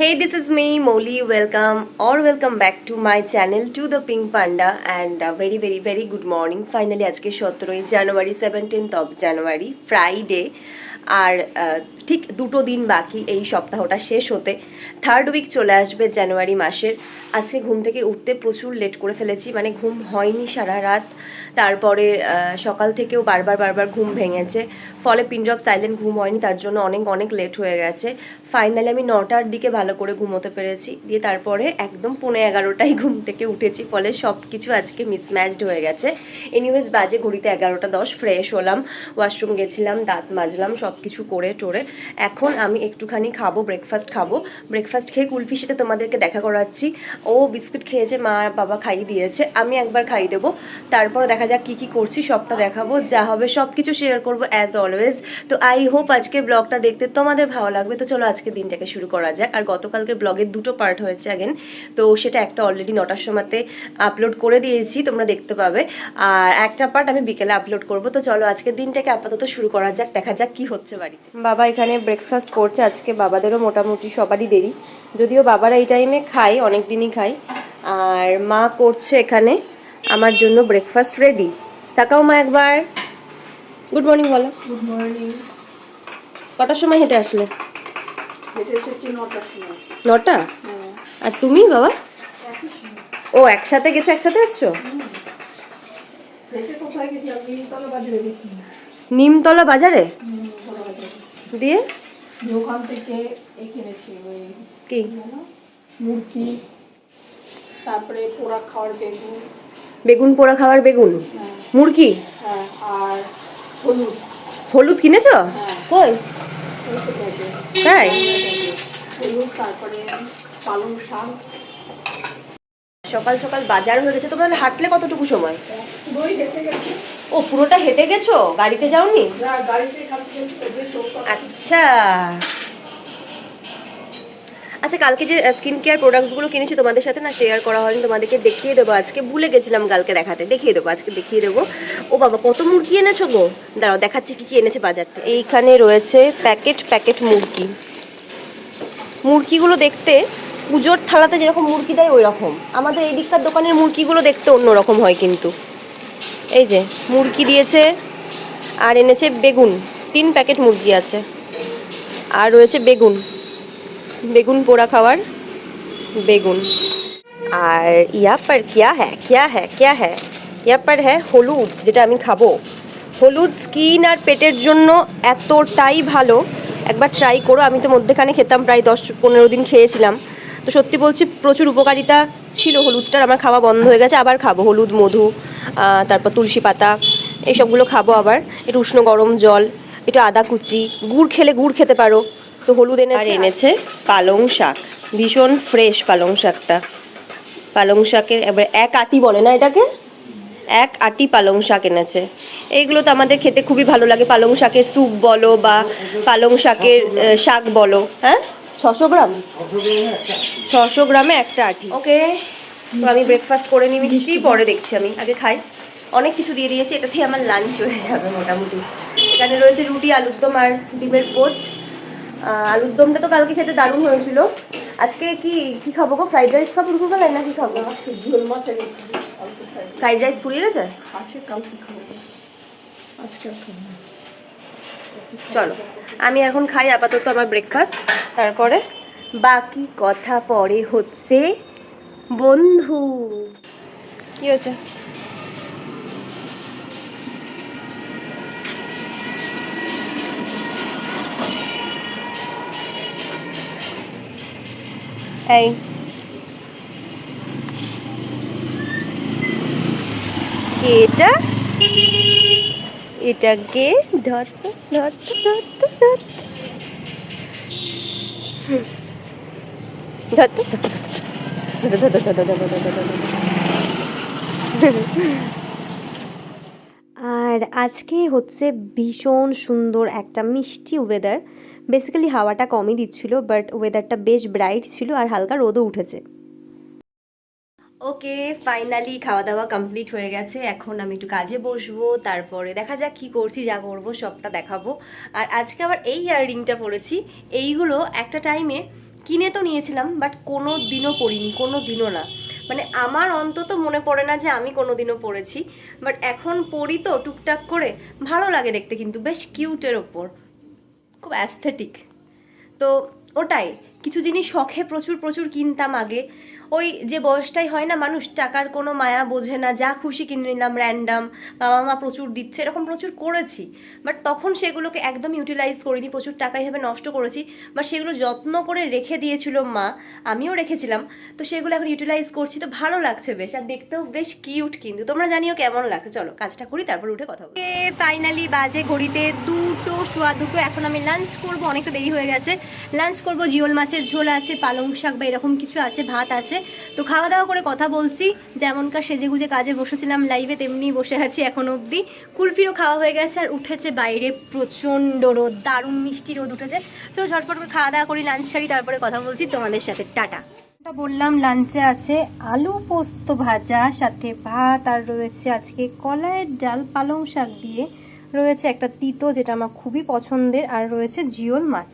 Hey, this is me, Molly. Welcome or welcome back to my channel to the Pink Panda and uh, very very very good morning. Finally আজকে সতেরোই জানুয়ারি seventeenth of January Friday আর ঠিক দুটো দিন বাকি এই সপ্তাহটা শেষ হতে। থার্ড উইক চলে আসবে জানুয়ারি মাসের। আজকে ঘুম থেকে উঠতে প্রচুর লেট করে ফেলেছি মানে ঘুম হয়নি সারা রাত। তারপরে সকাল থেকেও বারবার বারবার ঘুম ভেঙেছে। ফলে পিনড্রপ সাইলেন্ট ঘুম হয়নি, তার জন্য অনেক অনেক লেট হয়ে গেছে। ফাইনালি আমি নটার দিকে ভালো করে ঘুমোতে পেরেছি। দিয়ে তারপরে একদম পৌনে এগারোটায় ঘুম থেকে উঠেছি, ফলে সব কিছু আজকে মিসম্যাচড হয়ে গেছে। এনিওয়েজ বাজে ঘড়িতে এগারোটা দশ ফ্রেশ হলাম। ওয়াশরুম গেছিলাম, দাঁত মাজলাম, সব কিছু করে টোরে। এখন আমি একটুখানি খাব ব্রেকফাস্ট খাব। ব্রেকফাস্ট খেয়ে কুলফির সাথে তোমাদেরকে দেখা করাচ্ছি। ও বিস্কুট খেয়েছে মা বাবা খাইয়ে দিয়েছে, আমি একবার খাইয়ে দেবো। তারপর দেখা যাক কী কী করছি, সবটা দেখাবো। যা হবে সব কিছু শেয়ার করব অ্যাজ অলওয়েজ তো আই হোপ আজকের ব্লগটা দেখতে তোমাদের ভালো লাগবে। তো চলো আজকে দিনটাকে শুরু করা যাক। আর গতকালকের ব্লগের দুটো পার্ট হয়েছে আগেন তো সেটা একটা অলরেডি নটার সময়তে আপলোড করে দিয়েছি, তোমরা দেখতে পাবে। আর একটা পার্ট আমি বিকেলে আপলোড করব। তো চলো আজকের দিনটাকে আপাতত শুরু করা যাক, দেখা যাক কি হচ্ছে বাড়িতে। বাবা এখানে ব্রেকফাস্ট করছে আজকে বাবাদেরও মোটামুটি সবারই দেরি। যদিও বাবারা এই টাইমে খায় অনেক দিনই খায়। আর মা করছে এখানে আমার জন্য ব্রেকফাস্ট রেডি তাকাও মা একবার। গুড মর্নিং বলো। গুড মর্নিং কটার সময় হেঁটে আসলে? নটা? হ্যাঁ। আর তুমি বাবা? ও একসাথে গেছো একসাথে এসছো? হেঁটে কোথায় গেছিলাম নিমতলা বাজারে গেছি নিমতলা বাজারে হুম, বড় বাজারে দিয়ে দোকান থেকে এ কিনেছি ওই কি? মুরগি তারপরে পোড়া খাওয়ার বেগুন। বেগুন পোড়া খাওয়ার বেগুন? হ্যাঁ। মুরগি? হ্যাঁ আর হলুদ। হলুদ কিনেছো? হ্যাঁ। কই। তাই? হলুদ তারপরে পালং শাক। সকাল সকাল বাজার হয়ে গেছে তোমাদের হাঁটলে কতটুকু সময়? ও, পুরোটা হেঁটে গেছো? গাড়িতে যাওনি? আচ্ছা। আচ্ছা কালকে যে স্কিন কেয়ার প্রোডাক্টসগুলো কিনেছি তোমাদের সাথে না শেয়ার করা হয়নি, তোমাদেরকে দেখিয়ে দেবো আজকে। ভুলে গেছিলাম কালকে দেখাতে। দেখিয়ে দেবো, আজকে দেখিয়ে দেবো। ও বাবা, কত মুরগি এনেছো গো? দাঁড়াও, দেখাচ্ছি কি কি এনেছে বাজার থেকে এইখানে রয়েছে প্যাকেট প্যাকেট মুরগি। মুরগিগুলো দেখতে পুজোর থালাতে যেরকম মুরগি দেয় ওই রকম আমাদের এই দিককার দোকানের মুরগিগুলো দেখতে অন্য রকম হয় কিন্তু। এই যে, মুরগি দিয়েছে আর এনেছে বেগুন। তিন প্যাকেট মুরগি আছে। আর রয়েছে বেগুন। বেগুন পোড়া খাওয়ার বেগুন। আর ইয়া পর কিয়া হ্যাঁ কিয়া হ্যাঁ কিয়া হ্যাঁ ইয়া পর হ্যাঁ হলুদ, যেটা আমি খাব। হলুদ স্কিন আর পেটের জন্য এতটাই ভালো। একবার ট্রাই করো, আমি তো মধ্যেখানে খেতাম প্রায় দশ পনেরো দিন খেয়েছিলাম। তো সত্যি বলছি, প্রচুর উপকারিতা ছিল। হলুদটার আমার খাওয়া বন্ধ হয়ে গেছে, আবার খাব। হলুদ, মধু তারপর তুলসী পাতা এইসবগুলো খাব আবার। একটু উষ্ণ গরম জল, একটু আদা কুচি, গুড় খেলে গুড় খেতে পারো। তো হলুদ এনে আর এনেছে পালং শাক, ভীষণ ফ্রেশ পালং শাকটা। পালং শাকের, এবার এক আটি বলে না এটাকে? এক আটি পালং শাক এনেছে। এইগুলো তো আমাদের খেতে খুবই ভালো লাগে। পালং শাকের স্যুপ বলো বা পালং শাকের শাক বলো হ্যাঁ? ছশো গ্রাম? ছশো গ্রামে একটা আটি। ওকে তো আমি ব্রেকফাস্ট করে নিই মিষ্টি পরে দেখছি আমি। আগে খাই। অনেক কিছু দিয়ে দিয়েছি এটাতেই আমার লাঞ্চ হয়ে যাবে মোটামুটি। এখানে রয়েছে রুটি আলুর দম আর ডিমের পোচ। আহ, আলুর দমটা তো কালকে খেতে দারুণ হয়েছিল। আজকে কি কি খাব গো? ফ্রাইড রাইস খাব দুপুরবেলায় না কি খাব আজকে ফ্রাইড রাইস। পুড়িয়ে গেছে? আছে কালকে খাব। আজকে খাব না। চলো, আমি এখন খাই, আপাতত আমার ব্রেকফাস্ট তারপরে বাকি কথা পরে হচ্ছে বন্ধু। কি হয়েছে? এই। এটা এটাকে ধর ধর ধর ধর আর আজকে হচ্ছে ভীষণ সুন্দর একটা মিষ্টি ওয়েদার বেসিক্যালি হাওয়াটা কমই দিচ্ছিল বাট ওয়েদারটা বেশ ব্রাইট ছিল আর হালকা রোদও উঠেছে ওকে ফাইনালি খাওয়া দাওয়া কমপ্লিট হয়ে গেছে। এখন আমি একটু কাজে বসবো, তারপরে দেখা যাক কি করছি, যা করব, সবটা দেখাবো। আর আজকে আবার এই ইয়াররিংটা পরেছি এইগুলো একটা টাইমে কিনে তো নিয়েছিলাম বাট কোনো দিনও পরিনি কোনো দিনও না। মানে আমার অন্তত মনে পড়ে না যে আমি কোনো দিনও পরেছি বাট এখন পরি তো টুকটাক করে, ভালো লাগে দেখতে কিন্তু, বেশ কিউটের ওপর। খুব অ্যাস্থেটিক তো ওটাই, কিছু জিনিস শখে প্রচুর প্রচুর কিনতাম আগে। ওই যে বয়সটাই হয় না, মানুষ টাকার কোনো মায়া বোঝে না, যা খুশি কিনে নিলাম র্যান্ডাম বাবা মা প্রচুর দিচ্ছে, এরকম প্রচুর করেছি। বাট তখন সেগুলোকে একদম ইউটিলাইজ করিনি, প্রচুর টাকা হিসেবে নষ্ট করেছি। বা সেগুলো যত্ন করে রেখে দিয়েছিল মা, আমিও রেখেছিলাম। তো সেগুলো এখন ইউটিলাইজ করছি, তো ভালো লাগছে বেশ, আর দেখতেও বেশ কিউট কিন্তু। তোমরা জানিও কেমন লাগছে, চলো কাজটা করি, তারপর উঠে কথা বলি। ফাইনালি বাজে ঘড়িতে দুটো, শোয়া দুটো, এখন আমি লাঞ্চ করব, অনেকটা দেরি হয়ে গেছে। লাঞ্চ করব, জিওল মাছের ঝোল আছে, পালং শাক বা এরকম কিছু আছে, ভাত আছে। তো খাওয়া দাওয়া করে কথা বলছি। যেমনকার সেজে গুজে কাজে বসেছিলাম লাইভে তেমনি বসে আছি এখন অবধি। কুলফিরও খাওয়া হয়ে গেছে আর উঠেছে বাইরে প্রচণ্ড রোদ, দারুণ মিষ্টি রোদ উঠেছে। চলো ঝটপট করে খাওয়া দাওয়া করি লাঞ্চ সারি, তারপরে কথা বলছি তোমাদের সাথে। টাটা। বললাম লাঞ্চে আছে আলু পোস্ত ভাজা, সাথে ভাত, আর রয়েছে আজকে কলাইয়ের ডাল, পালং শাক দিয়ে। রয়েছে একটা তিতো, যেটা আমার খুবই পছন্দের, আর রয়েছে জিওল মাছ।